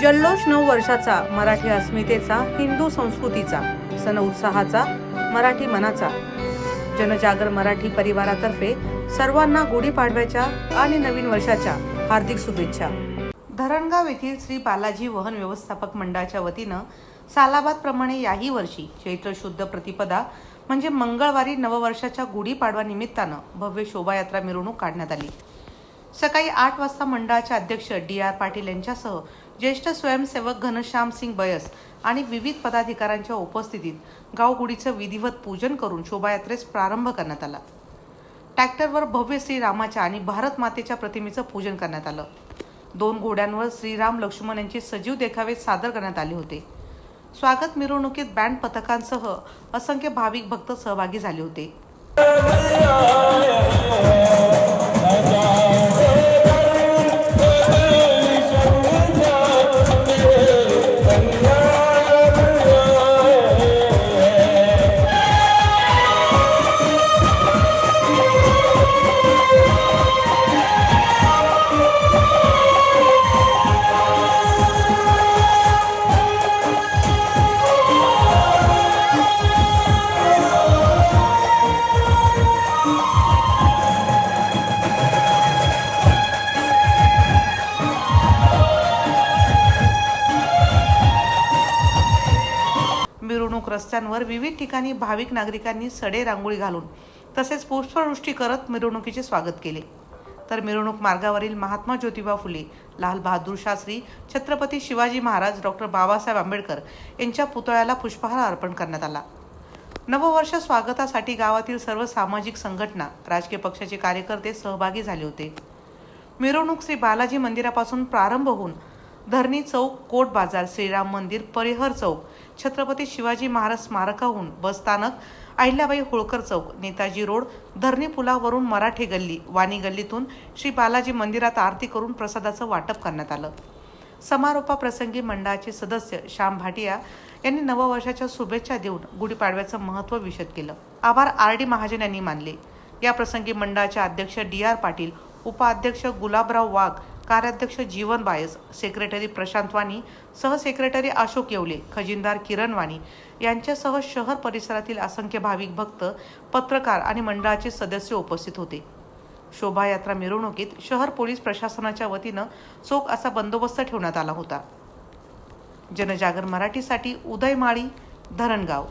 जल्लोष नऊ वर्षाचा मराठी अस्मितेचा हिंदू संस्कृतीचा सण उत्साहाचा मराठी मनाचा. जनजागर मराठी परिवारातर्फे सर्वांना गुढीपाडव्याच्या आणि नवीन वर्षाच्या हार्दिक शुभेच्छा. धरणगाव येथील श्री बालाजी वहन व्यवस्थापक मंडळाच्या वतीनं सालाबाद प्रमाणे याही वर्षी चैत्र शुद्ध प्रतिपदा म्हणजे मंगळवारी नववर्षाच्या गुढीपाडवा निमित्तानं भव्य शोभायात्रा मिरवणूक काढण्यात आली. सकाळी आठ वाजता मंडळाचे अध्यक्ष डी आर पाटील यांच्यासह ज्येष्ठ स्वयंसेवक घनश्याम सिंग बयस आणि विविध पदाधिकाऱ्यांच्या उपस्थितीत गावगुडीचं विधिवत पूजन करून शोभायात्रेस प्रारंभ करण्यात आला. ट्रॅक्टरवर भव्य श्रीरामाच्या आणि भारत मातेच्या प्रतिमेचं पूजन करण्यात आलं. दोन घोड्यांवर श्रीराम लक्ष्मण यांचे सजीव देखावे सादर करण्यात आले होते. स्वागत मिरवणुकीत बँड पथकांसह असंख्य भाविक भक्त सहभागी झाले होते. प्रमुख रस्त्यांवर विविध ठिकाणी भाविक नागरिकांनी सडे रांगोळी घालून तसेच पुष्पवृष्टी करत मिरवणुकीचे स्वागत केले. तर मिरवणूक मार्गावरील महात्मा ज्योतिबा फुले लाल बहादूर शास्त्री छत्रपती शिवाजी महाराज डॉक्टर बाबासाहेब आंबेडकर यांच्या पुतळ्याला पुष्पहार अर्पण करण्यात आला. नववर्ष स्वागतासाठी गावातील सर्व सामाजिक संघटना राजकीय पक्षाचे कार्यकर्ते सहभागी झाले होते. मिरवणूक श्री बालाजी मंदिरापासून प्रारंभ होऊन धरणी चौक कोट बाजार श्रीराम मंदिर परिहर चौक छत्रपती शिवाजी महाराज स्मारकाहून बसस्थानक अहिल्याबाई होळकर चौक नेताजी रोड धरणी पुलावरून मराठे गल्ली वाणी गल्लीतून श्री बालाजी मंदिरात आरती करून प्रसादाचं वाटप करण्यात आलं. समारोपाप्रसंगी मंडळाचे सदस्य श्याम भाटिया यांनी नववर्षाच्या शुभेच्छा देऊन गुढीपाडव्याचं महत्त्व विशद केलं. आभार आर डी महाजन यांनी मानले. या प्रसंगी मंडळाचे अध्यक्ष डी आर पाटील उपाध्यक्ष गुलाबराव वाघ कार्याध्यक्ष जीवन बायस सेक्रेटरी प्रशांत वाणी सहसेक्रेटरी अशोक येवले खजिनदार किरण वाणी यांच्यासह शहर परिसरातील असंख्य भाविक भक्त पत्रकार आणि मंडळाचे सदस्य उपस्थित होते. शोभायात्रा मिरवणुकीत शहर पोलीस प्रशासनाच्या वतीनं चोख असा बंदोबस्त ठेवण्यात आला होता. जनजागर मराठीसाठी उदय माळी धरणगाव.